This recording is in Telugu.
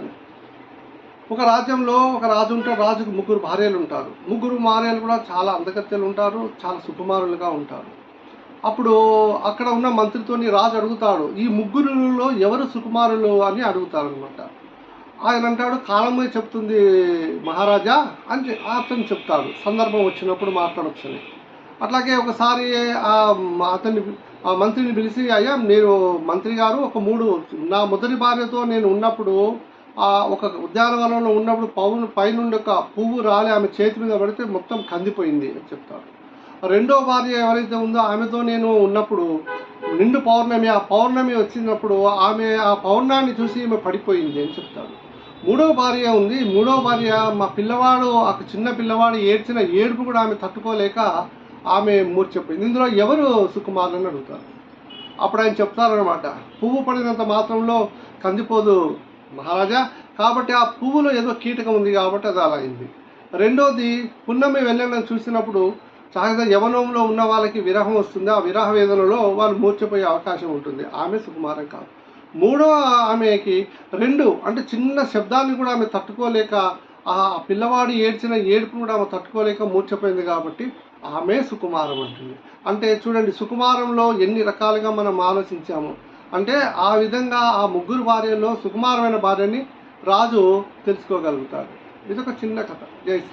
అని ఒక రాజ్యంలో ఒక రాజు ఉంటాడు రాజుకు ముగ్గురు భార్యలు ఉంటారు. ముగ్గురు భార్యలు కూడా చాలా అందగత్తెలు ఉంటారు చాలా సుకుమారులుగా ఉంటారు. అప్పుడు అక్కడ ఉన్న మంత్రితోని రాజు అడుగుతాడు ఈ ముగ్గురులో ఎవరు సుకుమారులు? అని అడుగుతాడు అనమాట ఆయన అంటాడు కాలమే చెప్తుంది మహారాజా అని అతను చెప్తాడు. సందర్భం వచ్చినప్పుడు మాట్లాడొచ్చని. అట్లాగే ఒకసారి అతన్ని ఆ మంత్రిని పిలిచి అయ్యా నేను మంత్రి గారు ఒక మూడు నా మొదటి భార్యతో నేను ఉన్నప్పుడు ఒక ఉద్యానవనంలో ఉన్నప్పుడు పవును పైనుండి ఒక పువ్వు రాలి ఆమె చేతి మీద పడితే మొత్తం కందిపోయింది అని చెప్తాడు రెండో భార్య ఎవరైతే ఉందో ఆమెతో నేను ఉన్నప్పుడు నిండు పౌర్ణమి ఆ పౌర్ణమి వచ్చినప్పుడు ఆమె ఆ పౌర్ణాన్ని చూసి ఈమె పడిపోయింది అని చెప్తాడు మూడో భార్య ఉంది. మూడో భార్య మా పిల్లవాడు ఆ చిన్న పిల్లవాడు ఏడ్చిన ఏడుపు కూడా ఆమె తట్టుకోలేక ఆమె మూర్చిపోయింది ఇందులో ఎవరు సుకుమారులని అడుగుతారు. అప్పుడు ఆయన చెప్తారనమాట పువ్వు పడినంత మాత్రంలో కందిపోదు. మహారాజా కాబట్టి ఆ పువ్వులో ఏదో కీటకం ఉంది కాబట్టి అది అలా అయింది. రెండోది పున్నమి వెళ్ళడం చూసినప్పుడు సహజ యవనంలో ఉన్న వాళ్ళకి విరహం వస్తుంది? ఆ విరహ వేదనలో వాళ్ళు మూర్చపోయే అవకాశం ఉంటుంది. ఆమె సుకుమారం కాదు. మూడో ఆమెకి రెండు అంటే చిన్న శబ్దాన్ని కూడా ఆమె తట్టుకోలేక ఆ పిల్లవాడు ఏడ్చిన ఏడుపు కూడా ఆమె తట్టుకోలేక మూర్చిపోయింది కాబట్టి ఆమె సుకుమారం అంటుంది. అంటే చూడండి సుకుమారంలో ఎన్ని రకాలుగా మనం ఆలోచించాము. అంటే ఆ విధంగా ఆ ముగ్గురు భార్యల్లో సుకుమారమైన భార్యని రాజు తెలుసుకోగలుగుతాడు. ఇది ఒక చిన్న కథ. జై శ్రీ